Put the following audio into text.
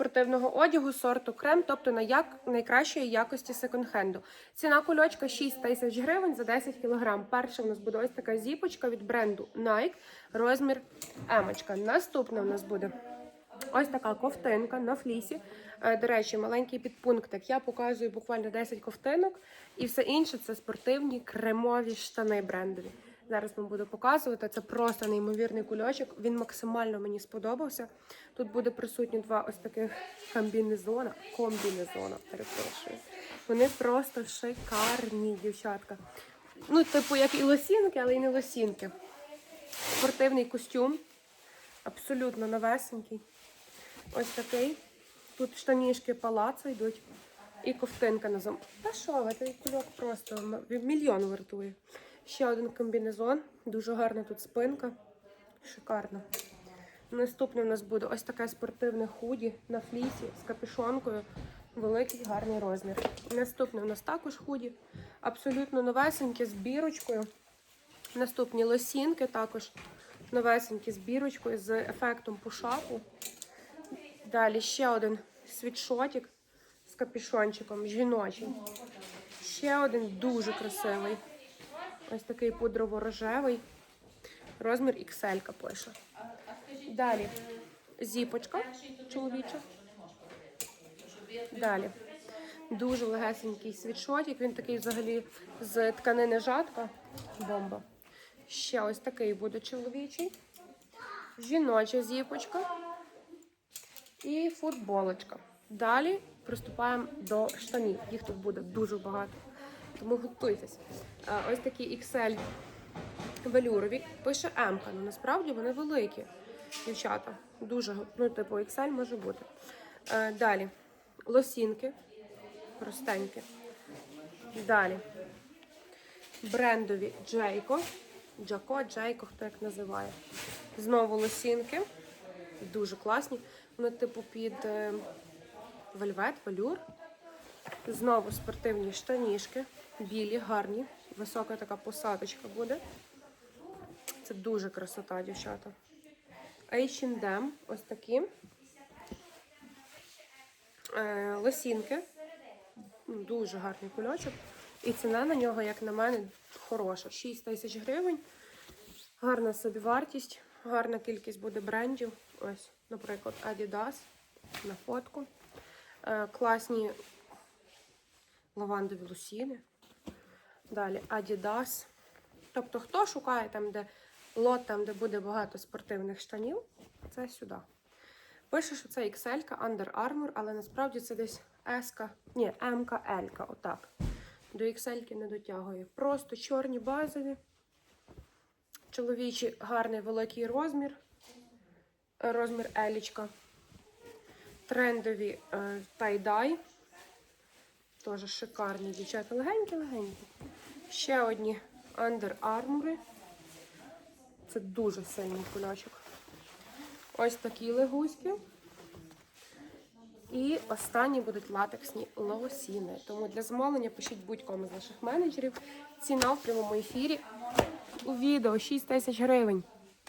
спортивного одягу сорту крем, тобто на як... найкращої якості секонд-хенду. Ціна кульочка 6 тисяч гривень за 10 кг. Перша у нас буде ось така зіпочка від бренду Nike, розмір емочка. Наступна у нас буде ось така ковтинка на флісі. Е, До речі, маленький підпунктик. Я показую буквально 10 ковтинок, і все інше це спортивні кремові штани брендові. Зараз вам буду показувати. Це просто неймовірний кульочок. Він максимально мені сподобався. Тут буде присутні два ось таких комбінезона. Комбінезона, перепрошую. Вони просто шикарні, дівчатка. Ну, типу, як і лосінки, але й не лосінки. Спортивний костюм. Абсолютно новесенький. Ось такий. Тут штанішки палацу йдуть. І ковтинка на зам. Та що ви, цей кульок просто мільйон вартує. Ще один комбінезон. Дуже гарна тут спинка. Шикарно. Наступне у нас буде ось таке спортивне худі на флісі з капюшонкою. Великий гарний розмір. Наступне у нас також худі. Абсолютно новесеньке з бірочкою. Наступні лосінки також новесенькі з бірочкою з ефектом пушапу. Далі ще один світшотик з капюшончиком, жіночий. Ще один дуже красивий. Ось такий пудрово-рожевий. Розмір XL пише. Далі зіпочка чоловіча. Далі. Дуже легесенький світшотик. Він такий взагалі з тканини жатка. Бомба. Ще ось такий буде чоловічий. Жіноча зіпочка і футболочка. Далі приступаємо до штанів. Їх тут буде дуже багато. Тому готуйтесь. Ось такі XL велюрові. Пише М, ну насправді вони великі. Дівчата. Дуже, ну, типу, XL може бути. Далі лосінки. Простенькі. Далі. Брендові Джейко. Джако, Джейко, хто як називає. Знову лосінки. Дуже класні. Вони, типу, під е, вельвет, велюр. Знову спортивні штанішки. Білі, гарні. Висока така посадочка буде. Це дуже красота, дівчата. H&M, ось такі. Е, лосінки. Дуже гарний кульочок. І ціна на нього, як на мене, хороша. 6 тисяч гривень. Гарна собівартість, гарна кількість буде брендів. Ось, наприклад, Adidas на фотку. Е, класні лавандові лосіни. Далі Adidas. Тобто, хто шукає там, де лот, там, де буде багато спортивних штанів, це сюди. Пише, що це XL, Under Armour, але насправді це десь S, ні, M, L, отак. До XL не дотягує. Просто чорні базові. Чоловічий гарний великий розмір. Е, Розмір елічка. Трендові е, тай-дай. Теж шикарні дівчата. Легенькі-легенькі. Ще одні Under Armour. Це дуже сильний кульочок. Ось такі легуськи. І останні будуть латексні лосіни. Тому для замовлення пишіть будь-кому з наших менеджерів. Ціна в прямому ефірі у відео 6 тисяч гривень.